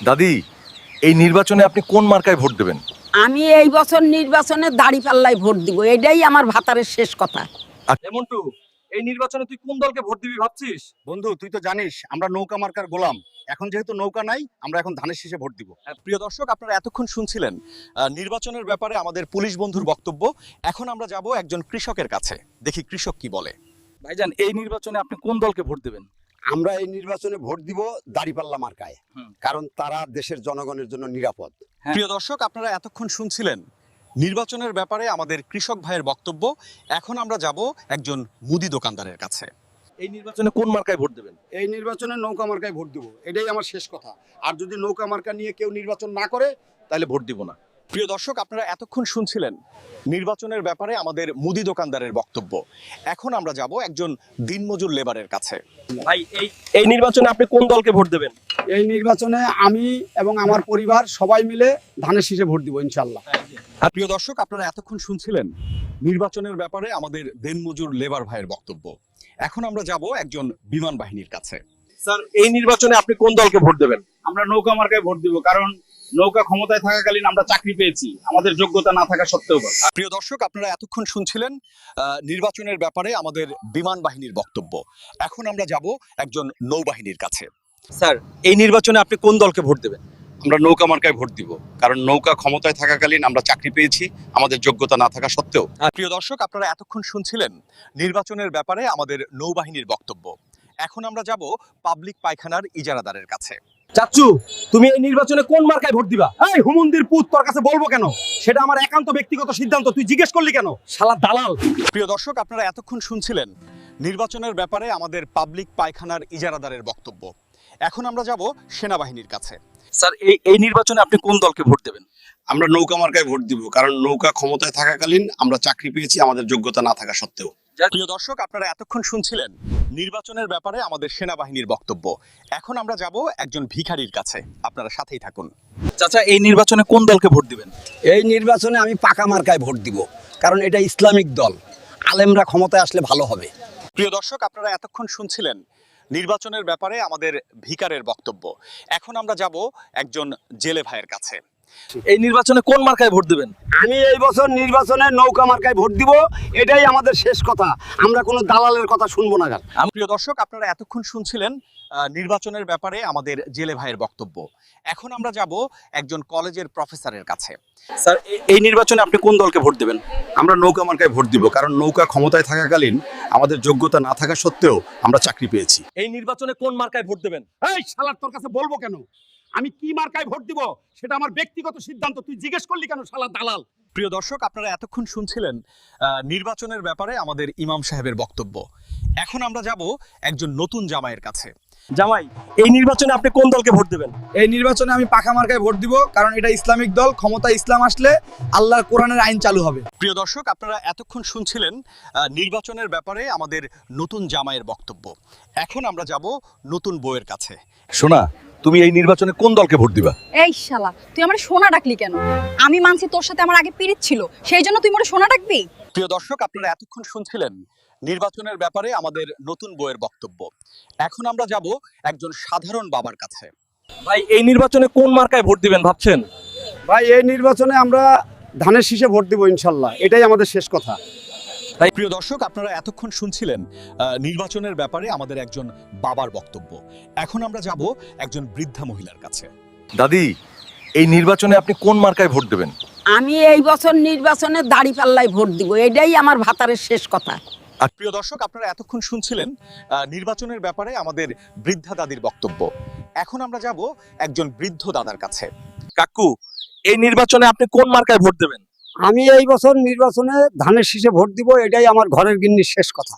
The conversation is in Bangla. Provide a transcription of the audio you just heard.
দাদি এই নির্বাচনে আপনি কোন মার্কায় ভোট দেবেন? আমি এই বছর নির্বাচনে দাড়ি পাল্লায় ভোট দিব এটাই আমার ভাতারের শেষ কথা। এমনটু এই নির্বাচনে তুই কোন দলকে ভোট দিবি ভাবছিস? বন্ধু তুই তো জানিস আমরা নৌকা মার্কার গোলাম। এখন যেহেতু নৌকা নাই আমরা এখন ধানের শীষে ভোট দিব। প্রিয় দর্শক আপনারা এতক্ষণ শুনছিলেন আহ, নির্বাচনের ব্যাপারে আমাদের পুলিশ বন্ধুর বক্তব্য। এখন আমরা যাব একজন কৃষকের কাছে দেখি কৃষক কি বলে। ভাইজান এই নির্বাচনে আপনি কোন দলকে ভোট দেবেন? আমরা এই নির্বাচনে ভোট দিব দাড়িপাল্লা মার্কায়। কারণ তারা দেশের জনগণের জন্য নিরাপদ। হ্যাঁ। প্রিয় দর্শক আপনারা এতক্ষণ শুনছিলেন নির্বাচনের ব্যাপারে আমাদের কৃষক ভাইয়ের বক্তব্য। এখন আমরা যাব একজন মুদি দোকানদারের কাছে। এই নির্বাচনে কোন মার্কায় ভোট দেবেন? এই নির্বাচনে নৌকা মার্কায় ভোট দিব। এটাই আমার শেষ কথা। আর যদি নৌকা মার্কা নিয়ে কেউ নির্বাচন না করে তাহলে ভোট দিব না। প্রিয় দর্শক আপনারা এতক্ষণ শুনছিলেন নির্বাচনের ব্যাপারে আমাদের মুদি দোকানদারের বক্তব্য। এখন আমরা যাব একজন দিনমজুর লেবারের কাছে। ভাই এই এই নির্বাচনে আপনি কোন দলকে ভোট দেবেন? এই নির্বাচনে আমি এবং আমার পরিবার সবাই মিলে ধানের শীষে ভোট দিব ইনশাল্লাহ। আর প্রিয় দর্শক আপনারা এতক্ষণ শুনছিলেন নির্বাচনের ব্যাপারে আমাদের দিনমজুর লেবার ভাইয়ের বক্তব্য। এখন আমরা যাব একজন বিমান বাহিনীর কাছে। স্যার এই নির্বাচনে আপনি কোন দলকে ভোট দেবেন? আমরা নৌকা মার্কায় ভোট দিব কারণ নৌকা ক্ষমতায় থাকাকালীন আমরা চাকরি পেয়েছি। আমাদের যোগ্যতা না থাকা সত্ত্বেও প্রিয় দর্শক আপনারা এতক্ষণ শুনছিলেন আহ, নির্বাচনের ব্যাপারে আমাদের বিমান বাহিনীর বক্তব্য। এখন আমরা যাব একজন নৌবাহিনীর কাছে। স্যার এই নির্বাচনে আপনি কোন দলকে ভোট দেবেন? আমরা নৌকা মার্কায় ভোট দিব কারণ নৌকা ক্ষমতায় থাকাকালীন আমরা চাকরি পেয়েছি আমাদের যোগ্যতা না থাকা সত্ত্বেও। প্রিয় দর্শক আপনারা এতক্ষণ শুনছিলেন নির্বাচনের ব্যাপারে আমাদের নৌবাহিনীর বক্তব্য। এখন আমরা যাব পাবলিক পায়খানার ইজারাদারের কাছে। চাচ্চু তুমি এই নির্বাচনে কোন মার্কায় ভোট দিবা? এই হুমন্দির পুত তোর কাছে বলব কেন? সেটা আমার একান্ত ব্যক্তিগত সিদ্ধান্ত। তুই জিজ্ঞেস করলি কেন? শালা দালাল। প্রিয় দর্শক আপনারা এতক্ষণ শুনছিলেন নির্বাচনের ব্যাপারে আমাদের পাবলিক পায়খানার ইজারাদারের বক্তব্য। এখন আমরা যাব সেনাবাহিনীর কাছে। স্যার এই এই নির্বাচনে আপনি কোন দলকে ভোট দেবেন? আমরা নৌকা মার্কায় ভোট দিব কারণ নৌকা ক্ষমতায় থাকাকালীন আমরা চাকরি পেয়েছি আমাদের যোগ্যতা না থাকা সত্ত্বেও। প্রিয় দর্শক আপনারা এতক্ষণ শুনছিলেন নির্বাচনের ব্যাপারে আমাদের সেনাবাহিনীর বক্তব্য। এখন আমরা যাব একজন ভিখারির কাছে। আপনারা সাথেই থাকুন। চাচা এই নির্বাচনে কোন দলকে ভোট দিবেন? এই নির্বাচনে আমি পাকা মার্কায় ভোট দিব। কারণ এটা ইসলামিক দল। আলেমরা ক্ষমতায় আসলে ভালো হবে। প্রিয় দর্শক আপনারা এতক্ষণ শুনছিলেন নির্বাচনের ব্যাপারে আমাদের ভিকারের বক্তব্য। এখন আমরা যাব একজন জেলে ভাইয়ের কাছে। এই নির্বাচনে কোন মার্কায় ভোট দেবেন? আমি এই বছর নির্বাচনে নৌকা মার্কায় ভোট দিব এটাই আমাদের শেষ কথা। আমরা কোনো দালালের কথা শুনব না আমি প্রিয় দর্শক আপনারা এতক্ষণ শুনছিলেন নির্বাচনের ব্যাপারে আমাদের জেলে ভাইয়ের বক্তব্য। এখন আমরা যাব একজন কলেজের প্রফেসরের কাছে। স্যার এই- এই নির্বাচনে আপনি কোন দলকে ভোট দেবেন? আমরা নৌকা মার্কায় ভোট দিব কারণ নৌকা ক্ষমতায় থাকাকালীন আমাদের যোগ্যতা না থাকা সত্ত্বেও আমরা চাকরি পেয়েছি। এই নির্বাচনে কোন মার্কায় ভোট দেবেন? এই শালার তোর কাছে বলব কেন? আমি কি মার্কায় ভোট দিব? সেটা আমার ব্যক্তিগত সিদ্ধান্ত। তুই জিজ্ঞেস করলি কেন শালা দালাল? প্রিয় দর্শক আপনারা এতক্ষণ শুনছিলেন আহ, নির্বাচনের ব্যাপারে আমাদের ইমাম সাহেবের বক্তব্য। এখন আমরা যাব একজন নতুন জামাইয়ের কাছে। জামাই এই নির্বাচনে আপনি কোন দলকে ভোট দেবেন? এই নির্বাচনে আমি পাখা মার্কায় ভোট দিব কারণ এটা ইসলামিক দল ক্ষমতা ইসলাম আসলে আল্লাহর কোরআনের আইন চালু হবে। প্রিয় দর্শক আপনারা এতক্ষণ শুনছিলেন আহ, নির্বাচনের ব্যাপারে আমাদের নতুন জামাইয়ের বক্তব্য। এখন আমরা যাব নতুন বইয়ের কাছে। শোনা তুমি এই নির্বাচনে কোন দলকে ভোট দিবা? এই শালা তুই আমার সোনা ডাকলি কেন? আমি মানছি তোর সাথে আমার আগে পিরিত ছিল সেই জন্য তুই মোরে সোনা ডাকবি? প্রিয় দর্শক আপনারা এতক্ষণ শুনছিলেন নির্বাচনের ব্যাপারে আমাদের নতুন বইয়ের বক্তব্য। এখন আমরা যাব একজন সাধারণ বাবার কাছে। ভাই এই নির্বাচনে কোন মার্কায় ভোট দিবেন ভাবছেন? ভাই এই নির্বাচনে আমরা ধানের শীষে ভোট দিব ইনশাল্লাহ এটাই আমাদের শেষ কথা। তাই প্রিয় দর্শক আপনারা এতক্ষণ শুনছিলেন আহ, নির্বাচনের ব্যাপারে আমাদের একজন বাবার বক্তব্য। এখন আমরা যাব একজন বৃদ্ধা মহিলার কাছে। দাদি এই নির্বাচনে আপনি কোন মার্কায় ভোট দেবেন? আমি এই বছর নির্বাচনে দাড়ি পাল্লায় ভোট দিব এটাই আমার ভাতারের শেষ কথা। আর প্রিয় দর্শক আপনারা এতক্ষণ শুনছিলেন আহ, নির্বাচনের ব্যাপারে আমাদের বৃদ্ধা দাদির বক্তব্য। এখন আমরা যাব একজন বৃদ্ধ দাদার কাছে। কাকু এই নির্বাচনে আপনি কোন মার্কায় ভোট দেবেন? আমি এই বছর নির্বাচনে ধানের শীষে ভোট দিব এটাই আমার ঘরের গিন্নির শেষ কথা।